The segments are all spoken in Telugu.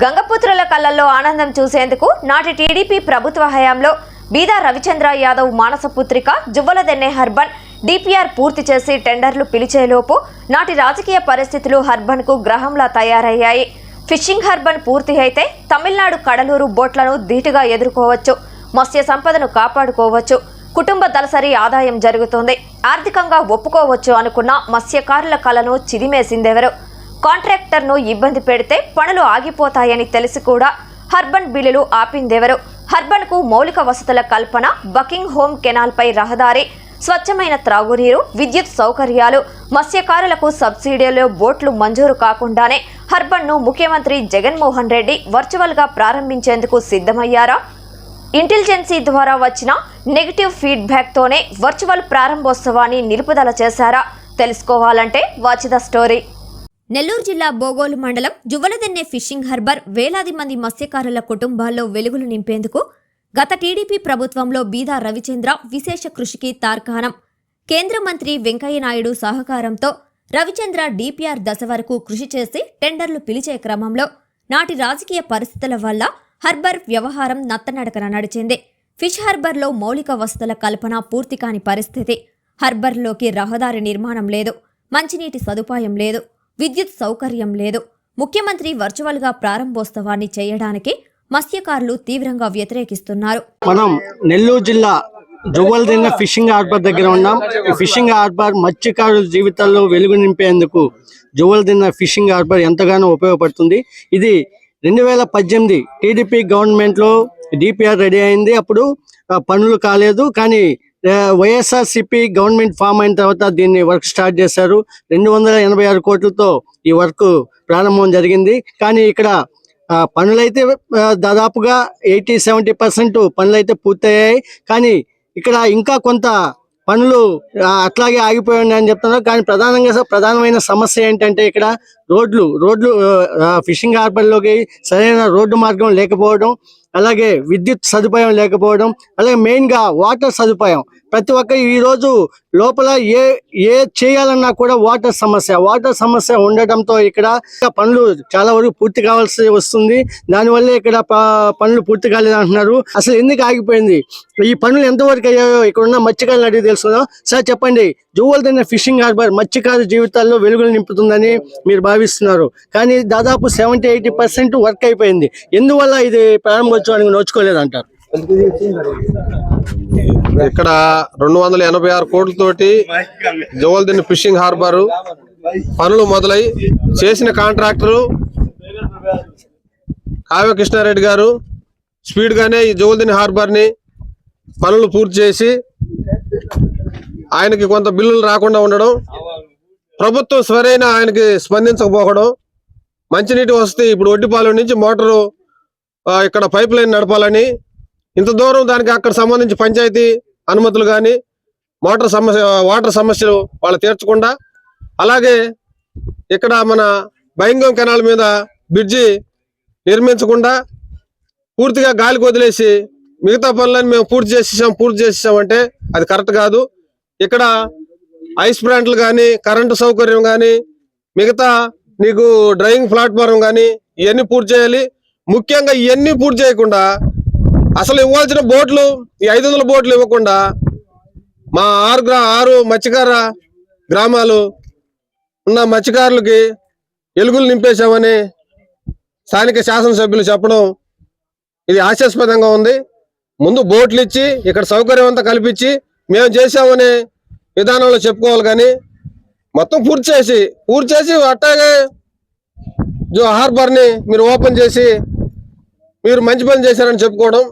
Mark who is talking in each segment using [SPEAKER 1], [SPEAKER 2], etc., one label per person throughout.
[SPEAKER 1] గంగపుత్రుల కళ్ళల్లో ఆనందం చూసేందుకు నాటి టీడీపీ ప్రభుత్వ హయాంలో బీదా రవిచంద్ర యాదవ్ మానస పుత్రిక జువ్వలదెన్నె హర్బన్ డిపిఆర్ పూర్తి చేసి టెండర్లు పిలిచేలోపు నాటి రాజకీయ పరిస్థితులు హర్బన్కు గ్రహంలా తయారయ్యాయి. ఫిషింగ్ హర్బన్ పూర్తి అయితే తమిళనాడు కడలూరు బోట్లను ధీటుగా ఎదుర్కోవచ్చు. మత్స్య సంపదను కాపాడుకోవచ్చు. కుటుంబ దలసరి ఆదాయం జరుగుతుంది. ఆర్థికంగా ఒప్పుకోవచ్చు అనుకున్న మత్స్యకారుల కళను చిదిమేసిందెవరు? కాంట్రాక్టర్ను ఇబ్బంది పెడితే పనులు ఆగిపోతాయని తెలిసి కూడా హర్బన్ బిల్లులు ఆపిందెవరు? హర్బన్కు మౌలిక వసతుల కల్పన బకింగ్ హోమ్ కెనాల్పై రహదారి స్వచ్ఛమైన త్రాగునీరు విద్యుత్ సౌకర్యాలు మత్స్యకారులకు సబ్సిడీలో బోట్లు మంజూరు కాకుండానే హర్బన్ను ముఖ్యమంత్రి జగన్మోహన్ రెడ్డి వర్చువల్గా ప్రారంభించేందుకు సిద్ధమయ్యారా? ఇంటెలిజెన్సీ ద్వారా వచ్చిన నెగిటివ్ ఫీడ్బ్యాక్తోనే వర్చువల్ ప్రారంభోత్సవాన్ని నిలుపుదల చేశారా? తెలుసుకోవాలంటే వాచ్ ద స్టోరీ. నెల్లూరు జిల్లా బోగోలు మండలం జువ్వలదెన్నె ఫిషింగ్ హార్బర్ వేలాది మంది మత్స్యకారుల కుటుంబాల్లో వెలుగులు నింపేందుకు గత టీడీపీ ప్రభుత్వంలో బీదా రవిచంద్ర విశేష కృషికి తార్కాణం. కేంద్ర మంత్రి వెంకయ్యనాయుడు సహకారంతో రవిచంద్ర డిపిఆర్ దశ వరకు కృషి చేసి టెండర్లు పిలిచే క్రమంలో నాటి రాజకీయ పరిస్థితుల వల్ల హర్బర్ వ్యవహారం నత్తనడకన నడిచింది. ఫిష్ హార్బర్లో మౌలిక వసతుల కల్పన పూర్తి కాని పరిస్థితి. హర్బర్లోకి రహదారి నిర్మాణం లేదు. మంచినీటి సదుపాయం లేదు. విద్యుత్ సౌకర్యం లేదు. ముఖ్యమంత్రి వర్చువల్గా ప్రారంభోత్సవాన్ని చేయడానికి మత్స్యకారులు తీవ్రంగా వ్యతిరేకిస్తున్నారు.
[SPEAKER 2] మనం నెల్లూరు జిల్లా జువ్వలదిన్న ఫిషింగ్ హార్బర్ దగ్గర ఉన్నాం. ఈ ఫిషింగ్ హార్బర్ మత్స్యకారుల జీవితాల్లో వెలుగు నింపేందుకు జువ్వలదిన్న ఫిషింగ్ హార్బర్ ఎంతగానో ఉపయోగపడుతుంది. ఇది రెండు వేల పద్దెనిమిది టీడీపీ గవర్నమెంట్లో డిపిఆర్ రెడీ అయింది. అప్పుడు పనులు కాలేదు. కానీ వైఎస్ఆర్సిపి గవర్నమెంట్ ఫామ్ అయిన తర్వాత దీన్ని వర్క్ స్టార్ట్ చేశారు. రెండు వందల ఎనభై ఆరు కోట్లతో ఈ వర్క్ ప్రారంభం జరిగింది. కానీ ఇక్కడ పనులైతే దాదాపుగా ఎయిటీ సెవెంటీ పర్సెంట్ పనులైతే పూర్తయ్యాయి. కానీ ఇక్కడ ఇంకా కొంత పనులు అట్లాగే ఆగిపోయాయి అని చెప్తున్నారు. కానీ ప్రధానంగా ప్రధానమైన సమస్య ఏంటంటే ఇక్కడ రోడ్లు రోడ్లు ఫిషింగ్ హార్బర్లోకి సరైన రోడ్డు మార్గం లేకపోవడం. అలాగే విద్యుత్ సదుపాయం లేకపోవడం అలాగే మెయిన్గా వాటర్ సదుపాయం. ప్రతి ఒక్క ఈ రోజు లోపల ఏ ఏ చేయాలన్నా కూడా వాటర్ సమస్య. వాటర్ సమస్య ఉండటంతో ఇక్కడ పనులు చాలా వరకు పూర్తి కావాల్సి వస్తుంది. దానివల్ల ఇక్కడ ప- పనులు పూర్తి కాలేదు అంటున్నారు. అసలు ఎందుకు ఆగిపోయింది? ఈ పనులు ఎంతవరకు అయ్యాయో ఇక్కడ ఉన్న మత్స్యకారులు అడిగి తెలుసుకుందాం. సార్ చెప్పండి జువ్వలదైన ఫిషింగ్ హార్బర్ మత్స్యకారు జీవితాల్లో వెలుగులు నింపుతుందని మీరు భావిస్తున్నారు. కానీ దాదాపు సెవెంటీ ఎయిటీ పర్సెంట్ వర్క్ అయిపోయింది. ఎందువల్ల ఇది ప్రారంభం నొచ్చుకోలేదు అంటారు
[SPEAKER 3] ఇక్కడ రెండు వందల ఎనభై ఆరు కోట్లతోటి జవల్దిన్ ఫిషింగ్ హార్బర్ పనులు మొదలై చేసిన కాంట్రాక్టరు కావ్య కృష్ణారెడ్డి గారు స్పీడ్గానే ఈ జవల్దిన్ హార్బర్ని పనులు పూర్తి చేసి ఆయనకి కొంత బిల్లులు రాకుండా ఉండడం ప్రభుత్వం సరైన ఆయనకి స్పందించకపోవడం మంచినీటి వస్తే ఇప్పుడు ఒడ్డిపాలెం నుంచి మోటారు ఇక్కడ పైప్ లైన్ నడపాలని. ఇంత దూరం దానికి అక్కడ సంబంధించి పంచాయతీ అనుమతులు కానీ మోటార్ సమస్య వాటర్ సమస్యలు వాళ్ళు తీర్చకుండా అలాగే ఇక్కడ మన భయంగం కెనాల్ మీద బ్రిడ్జి నిర్మించకుండా పూర్తిగా గాలికి వదిలేసి మిగతా పనులను మేము పూర్తి చేసేసాం పూర్తి చేసేసాం అంటే అది కరెక్ట్ కాదు. ఇక్కడ ఐస్ ప్లాంట్లు కానీ కరెంటు సౌకర్యం కానీ మిగతా నీకు డ్రైవింగ్ ప్లాట్ఫారం కానీ ఇవన్నీ పూర్తి చేయాలి. ముఖ్యంగా ఇవన్నీ పూర్తి చేయకుండా అసలు ఇవ్వాల్సిన బోట్లు ఈ ఐదు వందల బోట్లు ఇవ్వకుండా మా ఆరు గ్రా ఆరు మత్స్యకార గ్రామాలు ఉన్న మత్స్యకారులకి ఎలుగులు నింపేశామని స్థానిక శాసనసభ్యులు చెప్పడం ఇది హాస్యాస్పదంగా ఉంది. ముందు బోట్లు ఇచ్చి ఇక్కడ సౌకర్యం అంతా కల్పించి మేము చేసామని విధానంలో చెప్పుకోవాలి కానీ మొత్తం పూర్తి చేసి పూర్తి చేసి అట్టాగే జో హార్బర్ని మీరు ఓపెన్ చేసి మీరు మంచి పని చేశారని చెప్పుకోవడం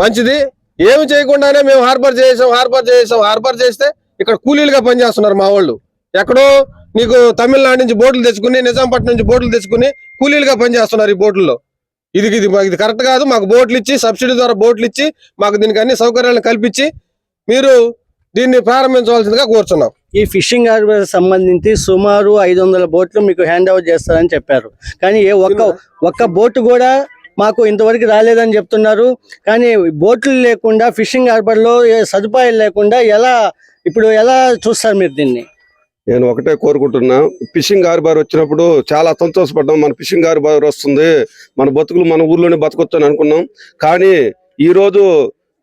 [SPEAKER 3] మంచిది. ఏమి చేయకుండానే మేము హార్బర్ చేసాం హార్బర్ చేసాం హార్బర్ చేస్తే ఇక్కడ కూలీలుగా పనిచేస్తున్నారు మా వాళ్ళు. ఎక్కడో నీకు తమిళనాడు నుంచి బోట్లు తెచ్చుకుని నిజాంపట్నం నుంచి బోట్లు తెచ్చుకుని కూలీలుగా పనిచేస్తున్నారు ఈ బోట్లలో. ఇది ఇది ఇది కరెక్ట్ కాదు. మాకు బోట్లు ఇచ్చి సబ్సిడీ ద్వారా బోట్లు ఇచ్చి మాకు దీనికి అన్ని సౌకర్యాలను కల్పించి మీరు దీన్ని ప్రారంభించవలసిందిగా కోరుచున్నాం.
[SPEAKER 2] ఈ ఫిషింగ్ హార్బర్ సంబంధించి సుమారు ఐదు వందల బోట్లు మీకు హ్యాండ్ ఓవర్ చేస్తారని చెప్పారు. కానీ ఏ ఒక్క ఒక్క బోటు కూడా మాకు ఇంతవరకు రాలేదని చెప్తున్నారు. కానీ బోట్లు లేకుండా ఫిషింగ్ హార్బర్లో ఏ సదుపాయాలు లేకుండా ఎలా ఇప్పుడు ఎలా చూస్తారు మీరు దీన్ని?
[SPEAKER 4] నేను ఒకటే కోరుకుంటున్నా. ఫిషింగ్ హార్బర్ వచ్చినప్పుడు చాలా సంతోషపడ్డాం. మన ఫిషింగ్ హార్బర్ వస్తుంది. మన బతుకులు మన ఊర్లోనే బతకొచ్చు అని అనుకున్నాం. కానీ ఈ రోజు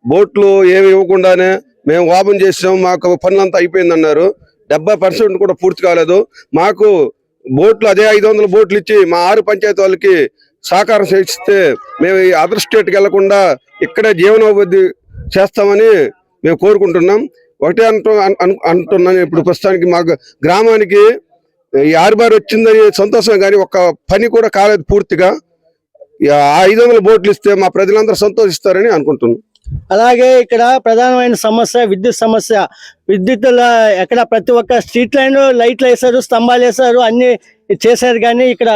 [SPEAKER 4] బోట్లు ఏమి ఇవ్వకుండానే మేము ఓపెన్ చేసాం. మాకు పనులంతా అయిపోయిందన్నారు. డెబ్బై పర్సెంట్ కూడా పూర్తి కాలేదు. మాకు బోట్లు అదే ఐదు వందల బోట్లు ఇచ్చి మా ఆరు పంచాయతీ వాళ్ళకి సహకారం చేస్తే మేము ఈ అదర్ స్టేట్కి వెళ్ళకుండా ఇక్కడే జీవనోపాధి చేస్తామని మేము కోరుకుంటున్నాం. ఒకటే అంటు అంటున్నాను ఇప్పుడు ప్రస్తుతానికి మా గ్రామానికి ఈ ఆరుబారు వచ్చిందని సంతోషం కానీ ఒక పని కూడా కాలేదు పూర్తిగా. ఐదు వందల బోట్లు ఇస్తే మా ప్రజలందరూ సంతోషిస్తారని అనుకుంటున్నాం.
[SPEAKER 2] అలాగే ఇక్కడ ప్రధానమైన సమస్య విద్యుత్ సమస్య. విద్యుత్ ఎక్కడ ప్రతి ఒక్క స్ట్రీట్ లైన్ లైట్లు వేశారు స్తంభాలు వేశారు అన్ని చేశారు కానీ ఇక్కడ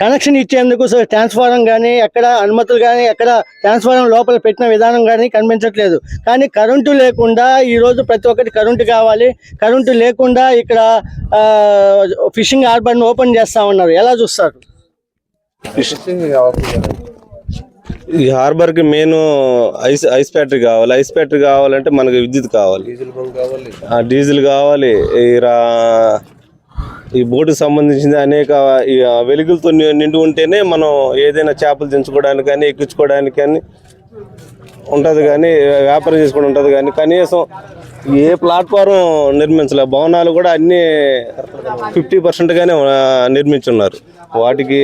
[SPEAKER 2] కనెక్షన్ ఇచ్చేందుకు ట్రాన్స్ఫారం కానీ ఎక్కడ అనుమతులు కానీ ఎక్కడ ట్రాన్స్ఫారం లోపల పెట్టిన విధానం కానీ కనిపించట్లేదు. కానీ కరెంటు లేకుండా ఈ రోజు ప్రతి ఒక్కటి కరెంటు కావాలి. కరెంటు లేకుండా ఇక్కడ ఫిషింగ్ హార్బర్ని ఓపెన్ చేస్తా ఉన్నారు. ఎలా చూస్తారు?
[SPEAKER 5] ఈ హార్బర్కి మెయిన్ ఐస్ ఐస్ ఫ్యాక్టరీ కావాలి. ఐస్ ఫ్యాక్టరీ కావాలంటే మనకి విద్యుత్ కావాలి. ఆ, డీజిల్ కావాలి. ఈ రా- ఈ బోటుకు సంబంధించిన అనేక వెలుగులతో నిండి ఉంటేనే మనం ఏదైనా చేపలు దించుకోవడానికి కానీ ఎక్కించుకోవడానికి కానీ ఉంటుంది కానీ వ్యాపారం చేసుకోవడం ఉంటుంది కానీ కనీసం ఏ ప్లాట్ఫారం నిర్మించలే. భవనాలు కూడా అన్ని ఫిఫ్టీ పర్సెంట్గానే నిర్మించున్నారు. వాటికి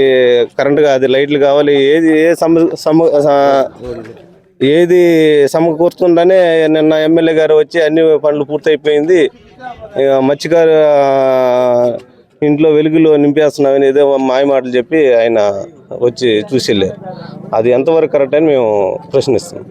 [SPEAKER 5] కరెంట్ కాదు లైట్లు కావాలి ఏది ఏ సమ సమ ఏది సమకూరుతుందనే నిన్న ఎమ్మెల్యే గారు వచ్చి అన్ని పనులు పూర్తయిపోయింది. ఇక మత్స్యకారు ఇంట్లో వెలుగులో నింపేస్తున్నామని ఏదో మాయమాటలు చెప్పి ఆయన వచ్చి చూసి వెళ్ళారు. అది ఎంతవరకు కరెక్ట్ అని మేము ప్రశ్నిస్తున్నాం.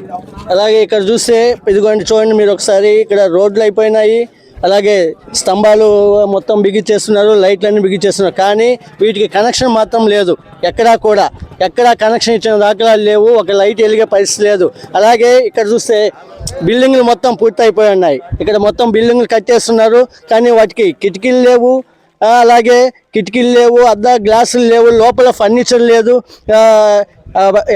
[SPEAKER 2] అలాగే ఇక్కడ చూస్తే ఇదిగోండి చూడండి మీరు ఒకసారి ఇక్కడ రోడ్లు అయిపోయినాయి. అలాగే స్తంభాలు మొత్తం బిగించేస్తున్నారు లైట్లన్నీ బిగించేస్తున్నారు కానీ వీటికి కనెక్షన్ మాత్రం లేదు. ఎక్కడా కూడా. ఎక్కడా కనెక్షన్ ఇచ్చిన దాఖలాలు లేవు. ఒక లైట్ వెలిగే పరిస్థితి లేదు. అలాగే ఇక్కడ చూస్తే బిల్డింగ్లు మొత్తం పూర్తి అయిపోయి ఉన్నాయి. ఇక్కడ మొత్తం బిల్డింగ్లు కట్టేస్తున్నారు. కానీ వాటికి కిటికీలు లేవు. అలాగే కిటికీలు లేవు అద్ద గ్లాసులు లేవు లోపల ఫర్నిచర్ లేదు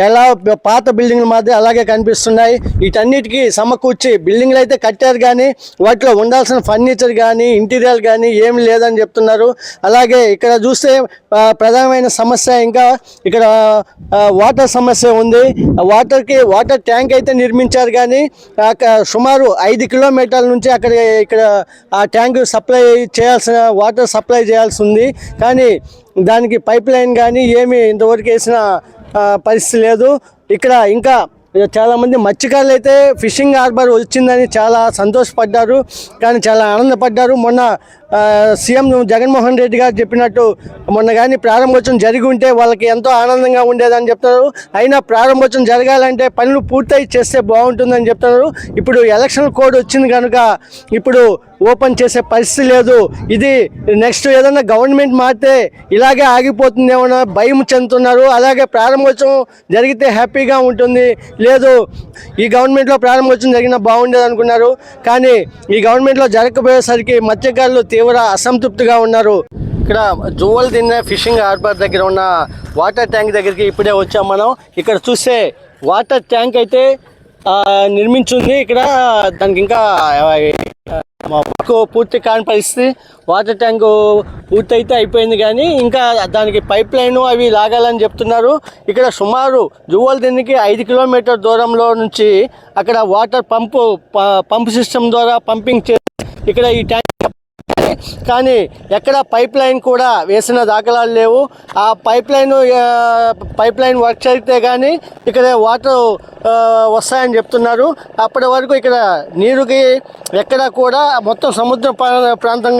[SPEAKER 2] ఎలా పాత బిల్డింగ్ల మాదిరి అలాగే కనిపిస్తున్నాయి. వీటన్నిటికీ సమకూర్చి బిల్డింగ్లు అయితే కట్టారు కానీ వాటిలో ఉండాల్సిన ఫర్నిచర్ కానీ ఇంటీరియర్ కానీ ఏమి లేదని చెప్తున్నారు. అలాగే ఇక్కడ చూస్తే ప్రధానమైన సమస్య ఇంకా ఇక్కడ వాటర్ సమస్య ఉంది. వాటర్కి వాటర్ ట్యాంక్ అయితే నిర్మించారు కానీ సుమారు ఐదు కిలోమీటర్ల నుంచి అక్కడ ఇక్కడ ఆ ట్యాంక్ సప్లై చేయాల్సిన వాటర్ సప్లై చేయాల్సి ఉంది. కానీ దానికి పైప్ లైన్ కానీ ఏమి ఇంతవరకు వేసిన పరిస్థితి లేదు. ఇక్కడ ఇంకా చాలామంది మత్స్యకారులు అయితే ఫిషింగ్ హార్బర్ వచ్చిందని చాలా సంతోషపడ్డారు. కానీ చాలా ఆనందపడ్డారు. మొన్న సీఎం జగన్మోహన్ రెడ్డి గారు చెప్పినట్టు మొన్న కానీ ప్రారంభోత్సవం జరిగి ఉంటే వాళ్ళకి ఎంతో ఆనందంగా ఉండేదని చెప్తున్నారు అయినా ప్రారంభోత్సవం జరగాలంటే పనులు పూర్తయి చేస్తే బాగుంటుందని చెప్తున్నారు ఇప్పుడు ఎలక్షన్ కోడ్ వచ్చింది కనుక ఇప్పుడు ఓపెన్ చేసే పరిస్థితి లేదు. ఇది నెక్స్ట్ ఏదైనా గవర్నమెంట్ మారితే ఇలాగే ఆగిపోతుందేమో భయం చెందుతున్నారు. అలాగే ప్రారంభోత్సవం జరిగితే హ్యాపీగా ఉంటుంది. లేదు ఈ గవర్నమెంట్లో ప్రారంభోత్సవం జరిగినా బాగుండేది అనుకున్నారు కానీ ఈ గవర్నమెంట్లో జరగకపోయేసరికి మత్స్యకారులు తీవ్ర అసంతృప్తిగా ఉన్నారు. ఇక్కడ జువల్ తిన్న ఫిషింగ్ హార్బర్ దగ్గర ఉన్న వాటర్ ట్యాంక్ దగ్గరికి ఇప్పుడే వచ్చాం మనం. ఇక్కడ చూస్తే వాటర్ ట్యాంక్ అయితే నిర్మించుంది నిర్మించింది. ఇక్కడ దానికి ఇంకా ఆ, పూర్తి కాని పరిస్థితి. వాటర్ ట్యాంక్ పూర్తి అయితే అయిపోయింది కానీ ఇంకా దానికి పైప్ లైన్ అవి లాగాలని చెప్తున్నారు. ఇక్కడ సుమారు జువ్వల దిన్నికి ఐదు కిలోమీటర్ దూరంలో నుంచి అక్కడ వాటర్ పంపు ప- పంప్ సిస్టమ్ ద్వారా పంపింగ్ చే ఇక్కడ ఈ ట్యాంక్ కానీ ఎక్కడ పైప్ లైన్ కూడా వేసిన దాఖలాలు లేవు. ఆ pipeline pipeline work చేస్తే కానీ ఇక్కడ వాటర్ వస్తాయని చెప్తున్నారు. అప్పటి వరకు ఇక్కడ నీరుకి ఎక్కడ కూడా మొత్తం సముద్ర ప్రా- ప్రాంతం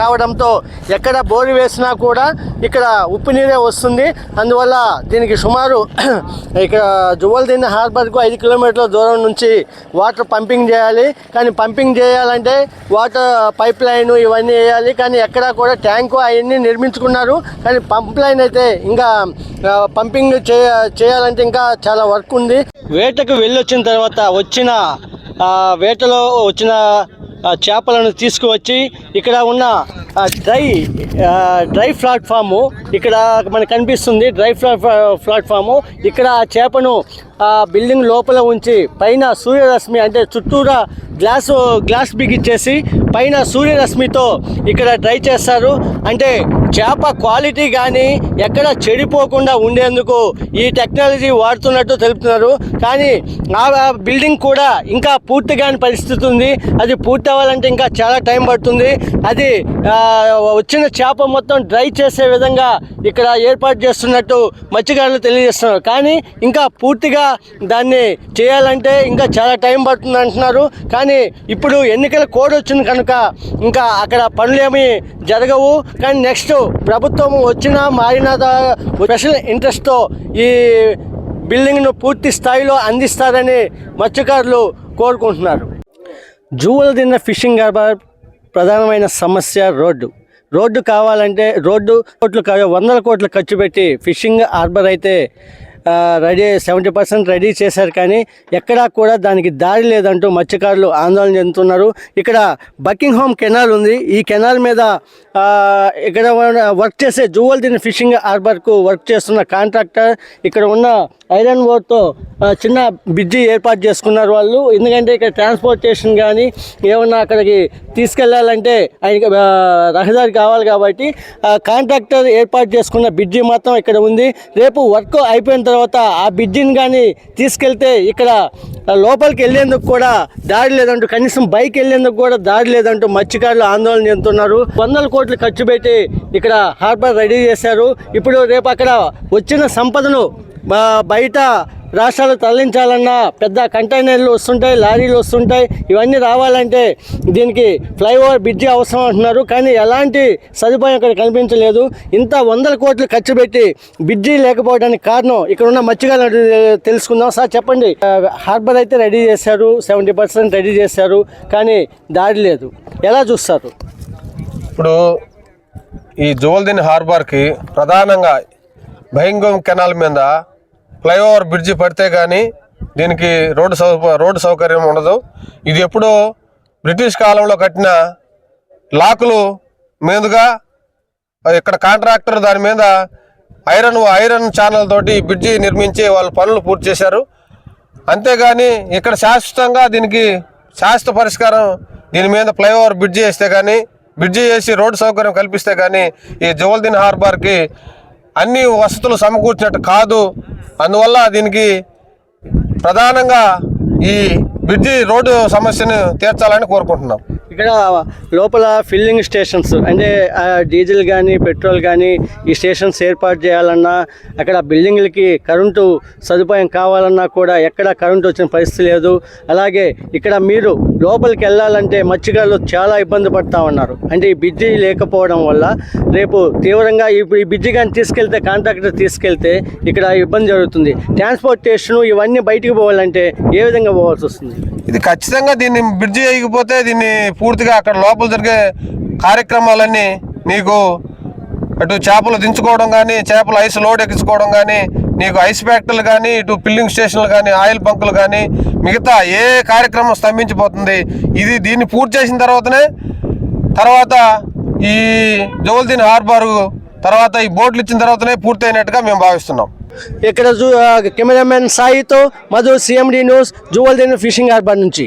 [SPEAKER 2] కావడంతో ఎక్కడ బోరు వేసినా కూడా ఇక్కడ ఉప్పు నీరే వస్తుంది. అందువల్ల దీనికి సుమారు ఇక్కడ జువ్వలదిన్న హార్బర్కు ఐదు కిలోమీటర్ల దూరం నుంచి వాటర్ పంపింగ్ చేయాలి. కానీ పంపింగ్ చేయాలంటే వాటర్ పైప్ లైన్ ఇవన్నీ వేయాలి కానీ ఎక్కడా కూడా ట్యాంకు అవన్నీ నిర్మించుకున్నారు. కానీ పంప్ లైన్ అయితే ఇంకా పంపింగ్ చేయ చేయాలంటే ఇంకా చాలా వర్క్ ఉంది. వేటకు వెళ్ళొచ్చిన తర్వాత వచ్చిన వేటలో వచ్చిన చేపలను తీసుకువచ్చి ఇక్కడ ఉన్న డ్రై డ్రై ప్లాట్ఫాము ఇక్కడ మనకు కనిపిస్తుంది డ్రై ప్లాట్ ప్లాట్ఫాము. ఇక్కడ ఆ చేపను బిల్డింగ్ లోపల ఉంచి పైన సూర్యరశ్మి అంటే చుట్టూరా గ్లాస్ గ్లాస్ బిగిచ్చేసి పైన సూర్యరశ్మితో ఇక్కడ డ్రై చేస్తారు. అంటే చేప క్వాలిటీ కానీ ఎక్కడ చెడిపోకుండా ఉండేందుకు ఈ టెక్నాలజీ వాడుతున్నట్టు తెలుపుతున్నారు. కానీ ఆ బిల్డింగ్ కూడా ఇంకా పూర్తి కాని పరిస్థితి ఉంది. అది పూర్తి అవ్వాలంటే ఇంకా చాలా టైం పడుతుంది. అది వచ్చిన చేప మొత్తం డ్రై చేసే విధంగా ఇక్కడ ఏర్పాటు చేస్తున్నట్టు మత్స్యకారులు తెలియజేస్తున్నారు. కానీ ఇంకా పూర్తిగా దాన్ని చేయాలంటే ఇంకా చాలా టైం పడుతుంది అంటున్నారు. కానీ ఇప్పుడు ఎన్నికల కోడ్ వచ్చింది కనుక ఇంకా అక్కడ పనులు ఏమీ జరగవు. కానీ నెక్స్ట్ ప్రభుత్వం వచ్చినా మారిన స్పెషల్ ఇంట్రెస్ట్తో ఈ బిల్డింగ్ను పూర్తి స్థాయిలో అందిస్తారని మత్స్యకారులు కోరుకుంటున్నారు. జూవలు తిన్న ఫిషింగ్ హార్బర్ ప్రధానమైన సమస్య రోడ్డు. రోడ్డు కావాలంటే రోడ్డు కోట్లు కాదు వందల కోట్లు ఖర్చు పెట్టి ఫిషింగ్ హార్బర్ అయితే రెడీ సెవెంటీ పర్సెంట్ రెడీ చేశారు కానీ ఎక్కడా కూడా దానికి దారి లేదంటూ మత్స్యకారులు ఆందోళన చెందుతున్నారు. ఇక్కడ బకింగ్ హోమ్ కెనాల్ ఉంది. ఈ కెనాల్ మీద ఇక్కడ వర్క్ చేసే జూవల్ దిన్ ఫిషింగ్ హార్బర్కు వర్క్ చేస్తున్న కాంట్రాక్టర్ ఇక్కడ ఉన్న ఐరన్ ఓర్తో చిన్న బ్రిడ్జి ఏర్పాటు చేసుకున్నారు వాళ్ళు. ఎందుకంటే ఇక్కడ ట్రాన్స్పోర్టేషన్ కానీ ఏమన్నా అక్కడికి తీసుకెళ్ళాలంటే ఆయనకి రహదారి కావాలి కాబట్టి కాంట్రాక్టర్ ఏర్పాటు చేసుకున్న బ్రిడ్జి మాత్రం ఇక్కడ ఉంది. రేపు వర్క్ అయిపోయిన తర్వాత తర్వాత ఆ బ్రిడ్జిని కానీ తీసుకెళ్తే ఇక్కడ లోపలికి వెళ్ళేందుకు కూడా దారి లేదంటూ కనీసం బైక్ వెళ్ళేందుకు కూడా దారి లేదంటూ మత్స్యకారులు ఆందోళన చెందుతున్నారు. వందల కోట్లు ఖర్చు పెట్టి ఇక్కడ హార్బర్ రెడీ చేశారు. ఇప్పుడు రేపు అక్కడ వచ్చిన సంపదను బయట రాష్ట్రాలు తరలించాలన్నా పెద్ద కంటైనర్లు వస్తుంటాయి లారీలు వస్తుంటాయి ఇవన్నీ రావాలంటే దీనికి ఫ్లైఓవర్ బ్రిడ్జి అవసరం అంటున్నారు. కానీ ఎలాంటి సదుపాయం ఇక్కడ కనిపించలేదు ఇంత వందల కోట్లు ఖర్చు పెట్టి బ్రిడ్జి లేకపోవడానికి కారణం ఇక్కడ ఉన్న మత్స్యకారులు తెలుసుకుందాం. సార్ చెప్పండి. హార్బర్ అయితే రెడీ చేశారు సెవెంటీ పర్సెంట్ రెడీ చేశారు కానీ దారి లేదు. ఎలా చూస్తారు?
[SPEAKER 3] ఇప్పుడు ఈ జోల్దిన్ హార్బర్కి ప్రధానంగా భయంగం కెనాల్ మీద ఫ్లైఓవర్ బ్రిడ్జి పడితే కానీ దీనికి రోడ్డు సౌ రోడ్డు సౌకర్యం ఉండదు. ఇది ఎప్పుడో బ్రిటిష్ కాలంలో కట్టిన లాకులు మీదుగా ఇక్కడ కాంట్రాక్టర్ దాని మీద ఐరన్ ఐరన్ ఛానల్ తోటి బ్రిడ్జి నిర్మించి వాళ్ళు పనులు పూర్తి చేశారు. అంతేగాని ఇక్కడ శాశ్వతంగా దీనికి శాశ్వత పరిష్కారం దీని మీద ఫ్లైఓవర్ బ్రిడ్జి వేస్తే కానీ బ్రిడ్జి వేసి రోడ్డు సౌకర్యం కల్పిస్తే కానీ ఈ జవల్దీన్ హార్బర్కి అన్ని వసతులు సమకూర్చినట్టు కాదు. అందువల్ల దీనికి ప్రధానంగా ఈ బ్రిడ్జి రోడ్డు సమస్యను తీర్చాలని కోరుకుంటున్నాం.
[SPEAKER 2] ఇక్కడ లోపల ఫిల్లింగ్ స్టేషన్స్ అంటే డీజిల్ కానీ పెట్రోల్ కానీ ఈ స్టేషన్స్ ఏర్పాటు చేయాలన్నా అక్కడ బిల్డింగ్లకి కరెంటు సదుపాయం కావాలన్నా కూడా ఎక్కడ కరెంటు వచ్చిన పరిస్థితి లేదు. అలాగే ఇక్కడ మీరు లోపలికి వెళ్ళాలంటే మత్స్యకారులు చాలా ఇబ్బంది పడతా ఉన్నారు. అంటే ఈ బిడ్జి లేకపోవడం వల్ల రేపు తీవ్రంగా ఇప్పుడు ఈ బిడ్జి కానీ తీసుకెళ్తే కాంట్రాక్టర్ తీసుకెళ్తే ఇక్కడ ఇబ్బంది జరుగుతుంది. ట్రాన్స్పోర్టేషన్ ఇవన్నీ బయటికి పోవాలంటే ఏ విధంగా పోవాల్సి వస్తుంది?
[SPEAKER 3] ఇది ఖచ్చితంగా దీన్ని బ్రిడ్జి వేయకపోతే దీన్ని పూర్తిగా అక్కడ లోపల జరిగే కార్యక్రమాలన్నీ నీకు అటు చేపలు దించుకోవడం కానీ చేపలు ఐస్ లోడ్ ఎక్కించుకోవడం కానీ నీకు ఐస్ ఫ్యాక్టరీలు కానీ ఇటు ఫిల్లింగ్ స్టేషన్లు కానీ ఆయిల్ బంకులు కానీ మిగతా ఏ కార్యక్రమం స్తంభించిపోతుంది ఇది దీన్ని పూర్తి చేసిన తర్వాతనే తర్వాత ఈ జోల్దీన్ హార్బర్ తర్వాత ఈ బోట్లు ఇచ్చిన తర్వాతనే పూర్తయినట్టుగా మేము భావిస్తున్నాం.
[SPEAKER 2] ఇక్కడ జూ cameraman సాయితో Madhu CMD News Juvvaladinne fishing harbour నుంచి.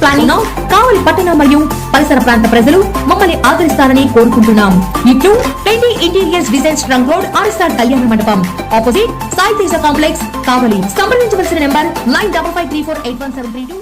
[SPEAKER 6] planning Kavali పట్టణ మరియు పరిసర ప్రాంత ప్రజలు మమ్మల్ని ఆదరిస్తారని కోరుకుంటున్నాం. ఇట్లు trendy interiors design trunk road RSR Kalyana Mandapam. Opposite Sai Teja complex Kavali. సంప్రదించవలసిన number nine double five three four eight one seven three two.